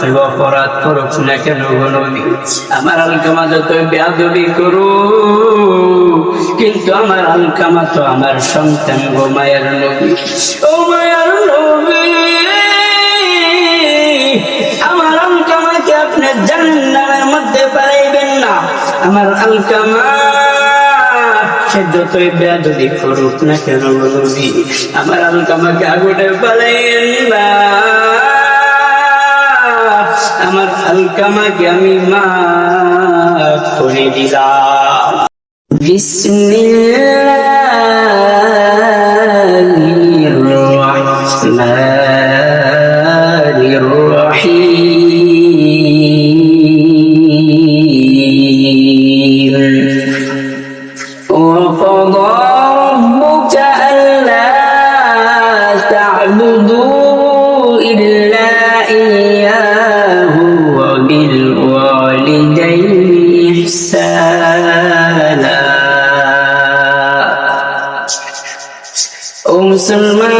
যতই অপরাধ করুক না কেন গো নবী আমার আলকামা যতই বেয়াদবি করু কিন্তু আমার আলকামা তো আমার সন্তান গো মায়ের নবী। ও মায়ের নবী, আমার আলকামাকে আপনি জান্নাতের মধ্যে পারাইবেন না। আমার আলকামা, সে যতই বেয়াদবি করুক না কেন গো নবী আমার আলকামাকে আগুনে পালাইয়েন না। আমার আলকামাকে আমি মাফ করে দিলাম। বিসমিল্লাহির মুসলমান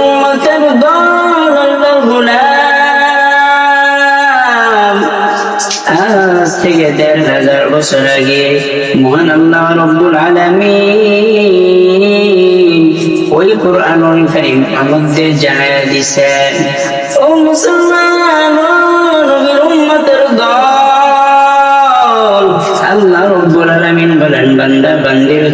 উম্মতের দল গোলাম আজ থেকে দেড় হাজার বছর আগে মহান আল্লাহ রব্বুল আলামিন ওই কোরআনুল কারীম আমাদের জানায় দিছেন। ও মুসলমান বান্দা বান্দির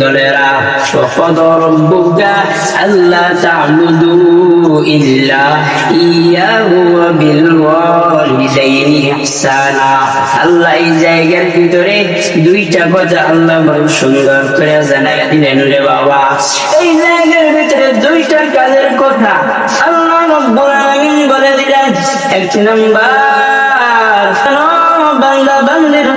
দুইটা আল্লাহ বড় সুন্দর করে জানাই দিলেন বাবা। এই জায়গার ভিতরে দুইটা কাজের কথা আল্লাহ রব্বুল আলামিন বলে দিলেন। এক নাম্বার, বান্দা বান্দির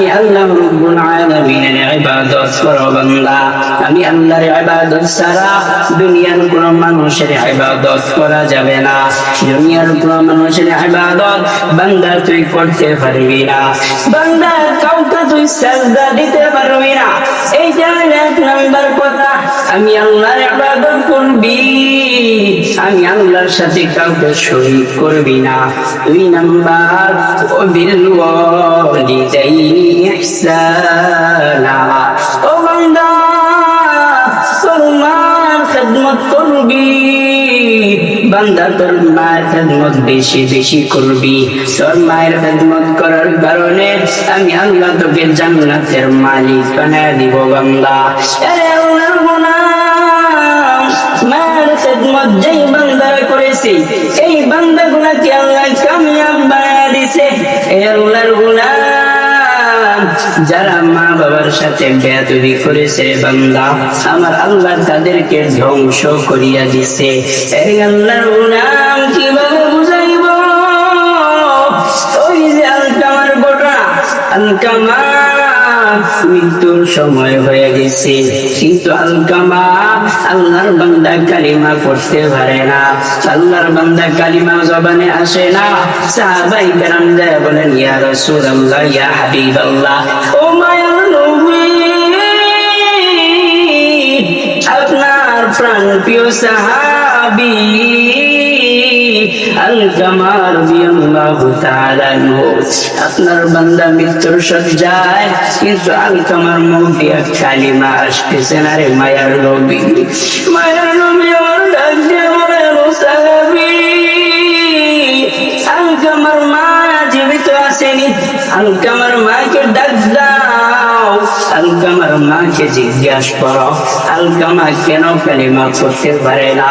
আমি আল্লাহ রব্বুল আলামিনের ইবাদত করো বান্দা আমি আল্লাহর ইবাদত ছাড়া দুনিয়ার কোন মানুষের ইবাদত করা যাবে না। দুনিয়ার কোন মানুষের ইবাদত বান্দা তুই করতে পারবি না। বান্দা কাউকে তুই সাজদা দিতে পারবি না। এইটা এক নাম্বার কথা, আমি আল্লাহর ইবাদত করবি। আমি আল্লাহর সাথে কাউকে শরীক করবি না। দুই নাম্বার ও বিল ওয়ালিদাইনি। ইহসানা। ও বান্দা বান্দা তোর মায়ের খেদমত বেশি বেশি করবি। তোর মায়ের খেদমত করার কারণে আমি আল্লাহ তোকে জান্নাতের মালিক দিব বান্দা। আরে আল্লাহর মায়ের খেদমত যেই বান্দারা করেছে, এই বান্দা গুলাকে আল্লাহ কামিয়াব দিছে এই আল্লাহর যারা মা বাবার সাথে বেয়াদবি করেছে, বান্দা, আমার আল্লাহ তাদেরকে ধ্বংস করিয়া দিছে। এই আল্লাহর নাম কীভাবে বুঝাইব? ওই যে আলকামার গোটা আলকামা মৃত্যুর সময় হয়ে গেছে। কিন্তু আলকামা আল্লাহর বান্দা কালিমা করতে পারে না। আল্লাহর বান্দা কালিমা জবানে আসে না। সাহাবাই কেরাম বলেন, ইয়া রাসূলুল্লাহ, ইয়া হাবিবাল্লাহ। ও মায়ার আপনার বান্দা মৃত্যুর সজ্জায় কিন্তু আলকামার মুখ দিয়া কালিমা আসতেছে না রে মায়ার নবী মায়ার নবী আমার ডাক দিয়ে বলে "ও সাহাবী আলকামার মা জীবিত আসেনি আলকামার মাকে ডাক দাও আলকামার মাকে জিজ্ঞাসা করো আলকামা কেন কালিমা করতে পারে না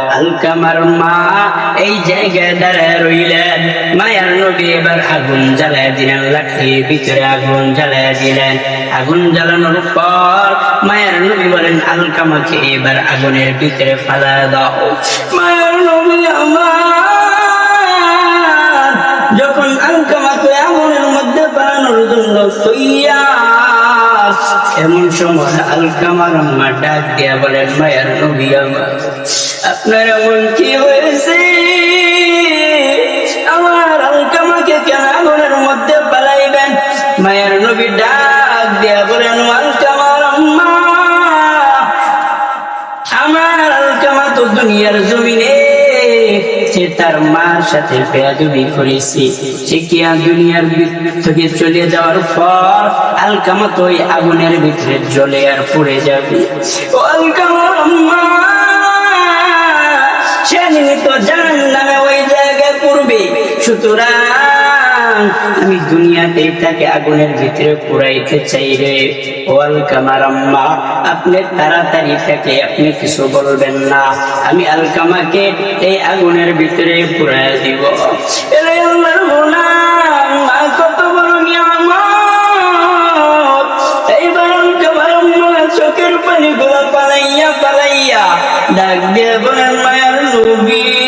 আলকামার মা, এই জায়গায় দাঁড়ায় রইলেন। মায়ার নবী এবার আগুন জ্বালায় দিলেন লাকড়ির ভিতরে আগুন জ্বালায় দিলেন। আগুন জ্বালানোর পর মায়ার নবী বলেন আলকামাকে এবার আগুনের ভিতরে ফালা দাও। মায়ার নবী আমার, যখন আলকামাকে আগুনের মধ্যে বানানোর জন্য সইয়া এমন সময় আলকামার আম্মা ডাক দিয়া বলেন, মায়ার নবী আমার, আপনার এমন কি হয়েছে? আমার আলকামাকে কেন আগুনের মধ্যে পালাইবেন মায়ের নবী ডাক দিয়া বলেন, আলকামার আম্মা, আমার আলকামা তো দুনিয়ার জমিনে তার মার সাথে বেয়াদবি করেছে। সে কি দুনিয়ার থেকে চলে যাওয়ার পর আলকামা তো ওই আগুনের ভিতরে জ্বলে আর পড়ে যাবে? সে নিমিত্ত জাহান নামে ওই জায়গায় পড়বে। সুতরাং আমি দুনিয়াতে তাকে আগুনের ভিতরে পুরাইতে চাই রে। ওয়াল কামার আম্মা আপনি তাড়াতাড়ি থেকে আপনি কিছু বলবেন না। আমি আলকামাকে এই আগুনের ভিতরে পুরাই দিব। পালাইয়া পালাইয়া ডাক দিয়ে বলেন, মায়ার নবী।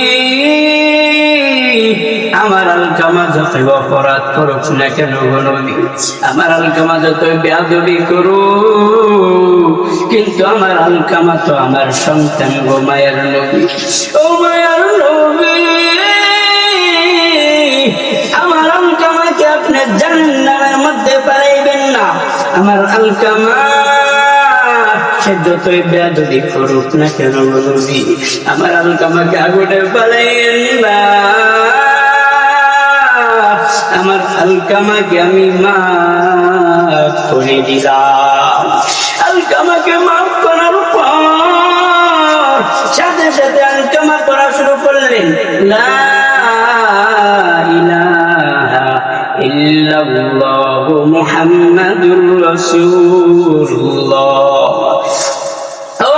আমার আলকামা যতই অপরাধ করুক না কেন গো নবী, আমার আলকামা যতই বেয়াদবি করু কিন্তু আমার আলকামা তো আমার সন্তান গো মায়ের নবী। ও মায়ের নবী, আমার আলকামাকে আপনি জান্নাতের মধ্যে পারাইবেন না? আমার আলকামা সে যতই বেয়াদবি করুক না কেন নবী, আমার আলকামাকে আগুনে পালাইয়েন না। আমার আলকামাকে আমি মাফ করে দিলাম। আলকামাকে মাফ করার পর সাথে সাথে আলকামা করা শুরু করলেন।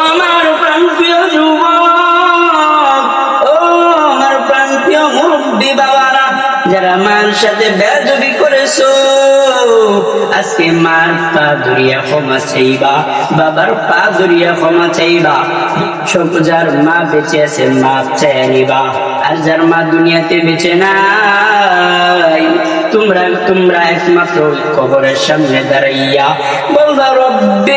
আমার প্রাণপ্রিয় যুবক যারা মার সাথে বেদবি করেছ, আজকে মার পা ধরিয়া ক্ষমা চাইবা, বাবার পা ধরিয়া ক্ষমা চাইবা মা বেঁচে আছে মা চাই নিবা, আর যার মা দুনিয়াতে বেঁচে নাই, তোমরা তোমরা একমাত্র কবরের সামনে দাঁড়াইয়া বলবা রব্বির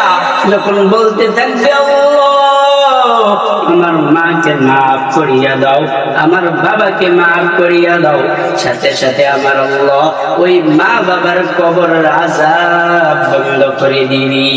দাঁড়াইয়া যখন বলতে থাকবে আমার মাকে মাফ করিয়া দাও, আমার বাবাকে মাফ করিয়া দাও। সাথে সাথে আমার ওই মা বাবার কবর আজাব বন্ধ করে দিবি।